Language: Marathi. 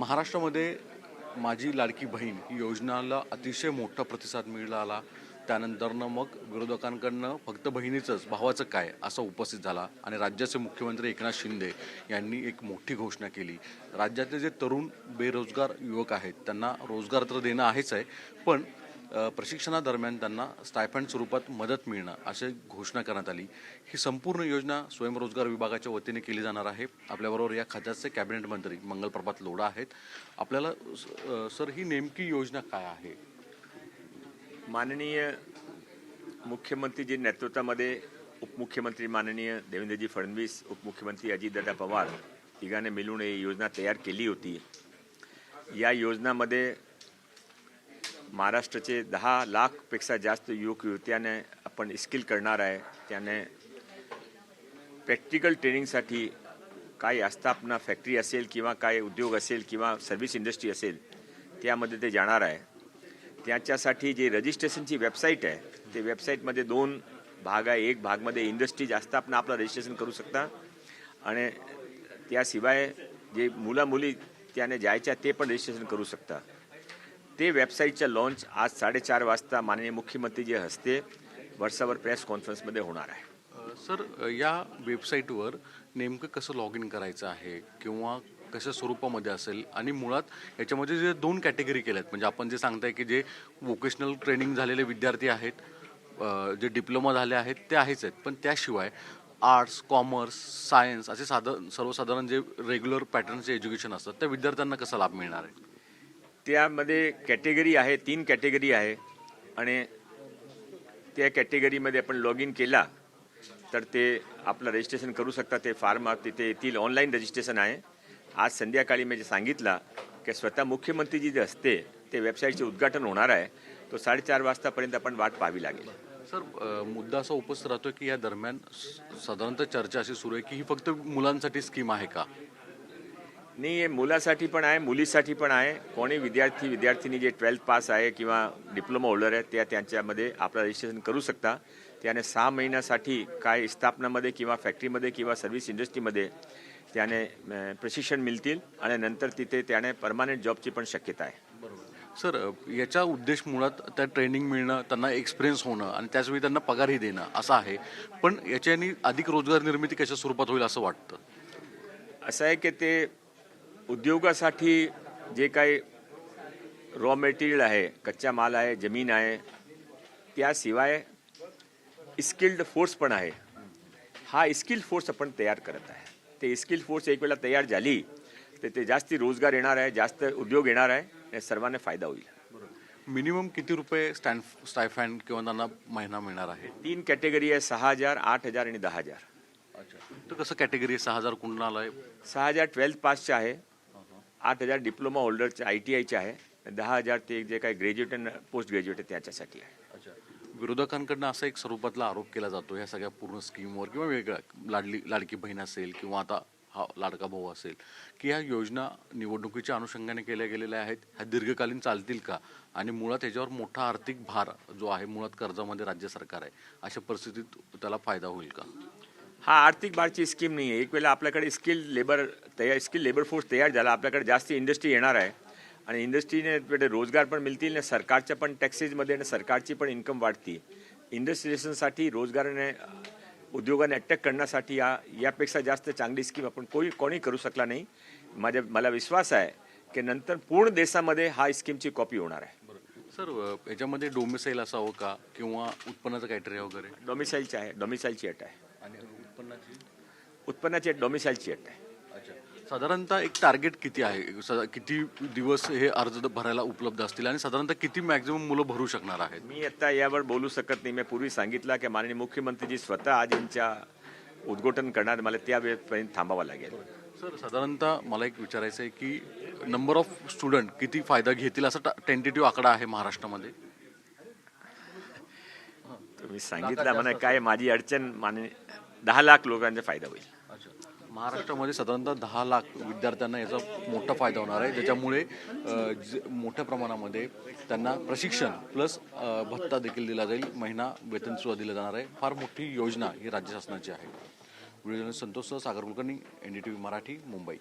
महाराष्ट्रामध्ये माझी लाडकी बहीण ही योजनाला अतिशय मोठा प्रतिसाद मिळाला. त्यानंतरनं मग विरोधकांकडनं फक्त बहिणीचंच भावाचं काय असं उपस्थित झाला आणि राज्याचे मुख्यमंत्री एकनाथ शिंदे यांनी एक मोठी घोषणा केली. राज्यातले जे तरुण बेरोजगार युवक आहेत त्यांना रोजगार तर देणं आहेच आहे पण प्रशिक्षणादरम्यान त्यांना स्टायफंड स्वरूपात मदत मिळणं अशी घोषणा करण्यात आली. ही संपूर्ण योजना स्वयंरोजगार विभागाच्या वतीने केली जाणार आहे. आपल्याबरोबर या खात्याचे कॅबिनेट मंत्री मंगलप्रभात लोढा आहेत. आपल्याला सर ही नेमकी योजना काय आहे? माननीय मुख्यमंत्रीजी नेतृत्वामध्ये उपमुख्यमंत्री माननीय देवेंद्रजी फडणवीस उपमुख्यमंत्री अजितदादा पवार तिघांनी मिळून ही योजना तयार केली होती. या योजनामध्ये महाराष्ट्राचे दहा लाखपेक्षा जास्त युवक युवत्याने आपण स्किल करणार आहे. त्याने प्रॅक्टिकल ट्रेनिंगसाठी काय आस्थापना फॅक्टरी असेल किंवा काय उद्योग असेल किंवा सर्व्हिस इंडस्ट्री असेल त्यामध्ये ते जाणार आहे. त्याच्यासाठी जे रजिस्ट्रेशनची वेबसाईट आहे ते वेबसाईटमध्ये दोन भाग आहे. एक भागमध्ये इंडस्ट्री जास्त आपण आपलं रजिस्ट्रेशन करू शकता. आणि त्याशिवाय जे मुलं मुली त्याने जायच्या ते पण रजिस्ट्रेशन करू शकता. ते वेबसाईटचं लॉन्च आज साडेचार वाजता माननीय मुख्यमंत्रीजी हस्ते वर्षावर प्रेस कॉन्फरन्समध्ये होणार आहे. सर या वेबसाईटवर नेमकं कसं लॉग इन करायचं आहे किंवा कशा स्वरूपामध्ये असेल? आणि मुळात याच्यामध्ये जे दोन कॅटेगरी केल्या आहेत म्हणजे आपण जे सांगताय की जे वोकेशनल ट्रेनिंग झालेले विद्यार्थी आहेत जे डिप्लोमा झाले आहेत ते आहेच आहेत. पण त्याशिवाय आर्ट्स कॉमर्स सायन्स असे साधारण सर्वसाधारण जे रेग्युलर पॅटर्नचे एज्युकेशन असतात त्या विद्यार्थ्यांना कसा लाभ मिळणार आहे? त्यामध्ये कॅटेगरी आहे तीन कॅटेगरी आहे. आणि त्या कॅटेगरीमध्ये आपण लॉग इन केला तर ते आपलं रजिस्ट्रेशन करू शकता. ते फार्म तिथे येथील ऑनलाईन रजिस्ट्रेशन आहे. आज संध्याकाळी मी जे सांगितलं की स्वतः मुख्यमंत्रीजी जे असते ते वेबसाईटचे उद्घाटन होणार आहे. तो साडेचार वाजतापर्यंत आपण वाट पाहावी लागेल. सर मुद्दा असा उपस्थित राहतो की या दरम्यान स- साधारणतः चर्चा अशी सुरू आहे की ही फक्त मुलांसाठी स्कीम आहे का? नाही मुलासाठी पण आहे मुलीसाठी पण आहे. कोणी विद्यार्थी विद्यार्थिनी जे ट्वेल्थ पास आहे किंवा डिप्लोमा होल्डर आहे त्या त्यांच्यामध्ये आपलं रजिस्ट्रेशन करू शकता. त्याने सहा महिन्यासाठी काय स्थापनामध्ये किंवा फॅक्टरीमध्ये किंवा सर्व्हिस इंडस्ट्रीमध्ये त्याने प्रशिक्षण मिळतील आणि नंतर तिथे त्याने परमानंट जॉबची पण शक्यता आहे. सर याचा उद्देश मुळात त्या ट्रेनिंग मिळणं त्यांना एक्सपिरियन्स होणं आणि त्याचवेळी त्यांना पगारही देणं असं आहे. पण याच्यानी अधिक रोजगार निर्मिती कशा स्वरूपात होईल असं वाटतं? असं आहे की ते उद्योगासाठी जे काही रॉ मटेरियल आहे कच्चा माल आहे जमीन आहे त्याशिवाय स्किल्ड फोर्स पण आहे. हा स्किल फोर्स आपण तयार करत आहे. ते स्किल फोर्स एक वेळा तयार झाली तर ते जास्ती रोजगार येणार आहे जास्त उद्योग येणार आहे आणि सर्वांना फायदा होईल. मिनिमम किती रुपये स्टँड स्टायफँड किंवा त्यांना महिना मिळणार आहे? तीन कॅटेगरी आहे सहा हजार आठ हजार आणि दहा हजार. अच्छा. तर कसं कॅटेगरी सहा हजार कुणाला आहे सहा हजार ट्वेल्थ पासचे आहे. आठ हजार डिप्लोमा होल्डरचे आय टी आयचे आहे. दहा हजार ते जे काही ग्रॅज्युएट आणि पोस्ट ग्रॅज्युएट आहे त्याच्यासाठी आहे. अच्छा. विरोधकांकडनं असा एक स्वरूपातला आरोप केला जातो ह्या सगळ्या पूर्ण स्कीमवर किंवा वेगळ्या लाडली लाडकी बहीण असेल किंवा आता हा लाडका भाऊ असेल की ह्या योजना निवडणुकीच्या अनुषंगाने केल्या गेलेल्या आहेत ह्या दीर्घकालीन चालतील का? आणि मुळात त्याच्यावर मोठा आर्थिक भार जो आहे मुळात कर्जामध्ये राज्य सरकार आहे अशा परिस्थितीत त्याला फायदा होईल का? हा आर्थिक बारची स्कीम नाही आहे एक वेळा आपल्याकडे स्किल लेबर तयार स्किल लेबर फोर्स तयार झाला. आपल्याकडे जास्त इंडस्ट्री येणार आहे. आणि इंडस्ट्रीने रोजगार पण मिळतील आणि सरकारच्या पण टॅक्सेसमध्ये आणि सरकारची पण इन्कम वाढती. इंडस्ट्रियलिझेशनसाठी रोजगाराने उद्योगाने अटॅक करण्यासाठी या यापेक्षा जास्त चांगली स्कीम आपण कोणी कोणी करू शकला नाही. माझ्या मला विश्वास आहे की नंतर पूर्ण देशामध्ये हा स्कीमची कॉपी होणार आहे. सर याच्यामध्ये डोमिसाईल असावं का? किंवा उत्पन्नाचं क्रायटेरिया वगैरे? डॉमिसाईलची आहे डॉमिसाईलची अट आहे. आणि उत्पन्नाची? उत्पन्नाची डॉमिसाईलची अट आहे. साधारणतः एक टार्गेट किती आहे? किती दिवस हे अर्ज भरायला उपलब्ध असतील आणि साधारणतः किती मॅक्झिमम मुलं भरू शकणार आहेत? मी आता यावर बोलू शकत नाही. मी पूर्वी सांगितलं की माननीय मुख्यमंत्रीजी स्वतः आज यांच्या उद्घाटन करणार मला त्या वेळेपर्यंत थांबावं लागेल. सर साधारणतः मला एक विचारायचं आहे की नंबर ऑफ स्टुडंट किती फायदा घेतील असा टेंटेटिव्ह आकडा आहे महाराष्ट्रामध्ये? तुम्ही सांगितलं म्हणा काय माझी अडचण माननीय दहा लाख लोकांचा फायदा होईल. महाराष्ट्रामध्ये साधारणतः दहा लाख विद्यार्थ्यांना याचा मोठा फायदा होणार आहे. ज्याच्यामुळे मोठ्या प्रमाणामध्ये त्यांना प्रशिक्षण प्लस भत्ता देखील दिला जाईल. महिना वेतन सुद्धा दिलं जाणार आहे. फार मोठी योजना ही राज्य शासनाची आहे. Video Santosh Sagar Kulkarni N D T V Marathi Mumbai.